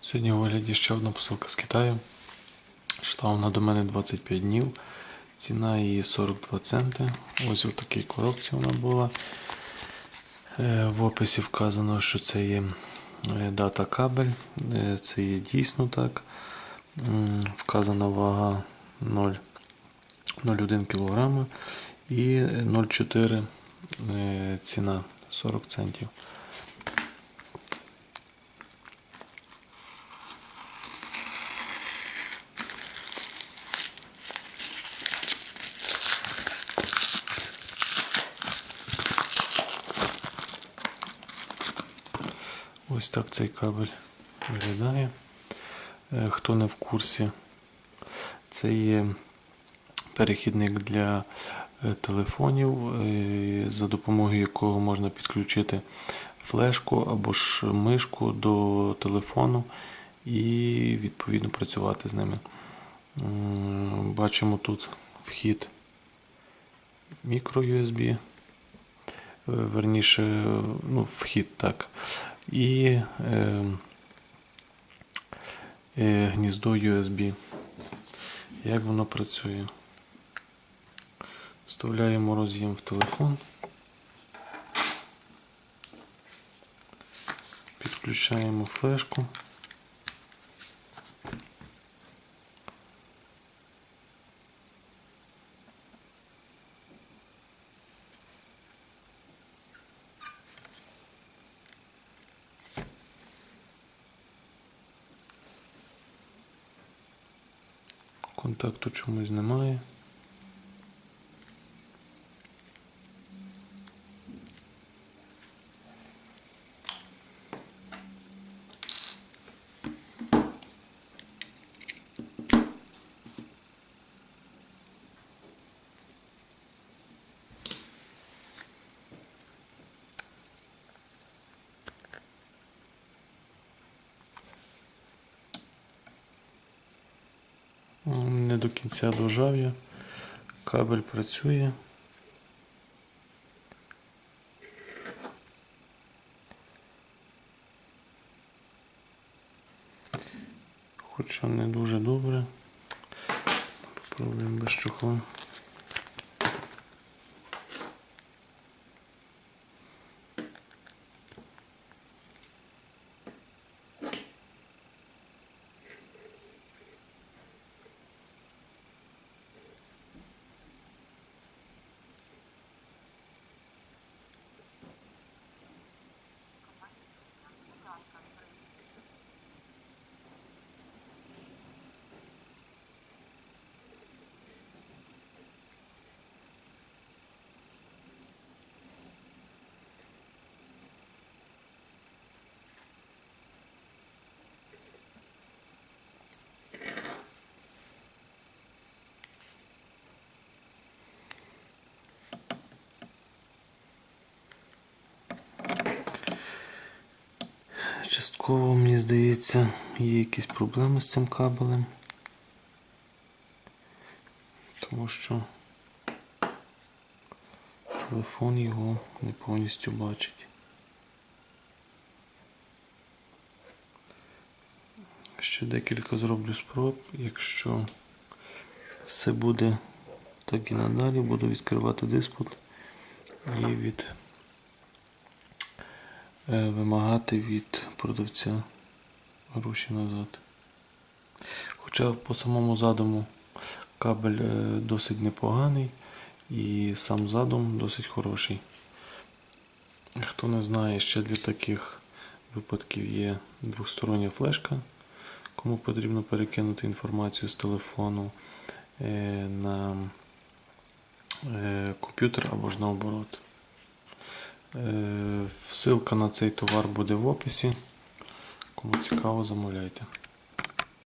Сьогодні у вигляді ще одна посилка з Китаю. Йшла вона до мене 25 днів. Ціна її 42 центи. Ось у такій коробці вона була. Е, В описі вказано, що це є е, дата кабель. Е, Це є дійсно так. Вказана вага 0 0,1 кг і 0,4 е, ціна 40 центів. Ось так цей кабель виглядає. Е, Хто не в курсі, це є перехідник для е, телефонів, е, за допомогою якого можна підключити флешку або ж мишку до телефону і відповідно працювати з ними. Бачимо тут вхід мікро-USB, е, верніше, ну, вхід так. І е, е, гніздо USB. Як воно працює? Вставляємо роз'єм в телефон. Підключаємо флешку. Контакту чомусь немає. Не до кінця дожав я. Кабель працює. Хоча не дуже добре. Попробуємо без чохла. Частково, мені здається, є якісь проблеми з цим кабелем. Тому що телефон його не повністю бачить. Ще декілька зроблю спроб. Якщо все буде так і надалі, буду відкривати диспут і від вимагати від продавця гроші назад. Хоча по самому задуму кабель е, досить непоганий і сам задум досить хороший. Хто не знає, ще для таких випадків є двостороння флешка, кому потрібно перекинути інформацію з телефону е, на е, комп'ютер або ж наоборот. Е, Ссылка на цей товар буде в описі. Кому цікаво, замовляйте.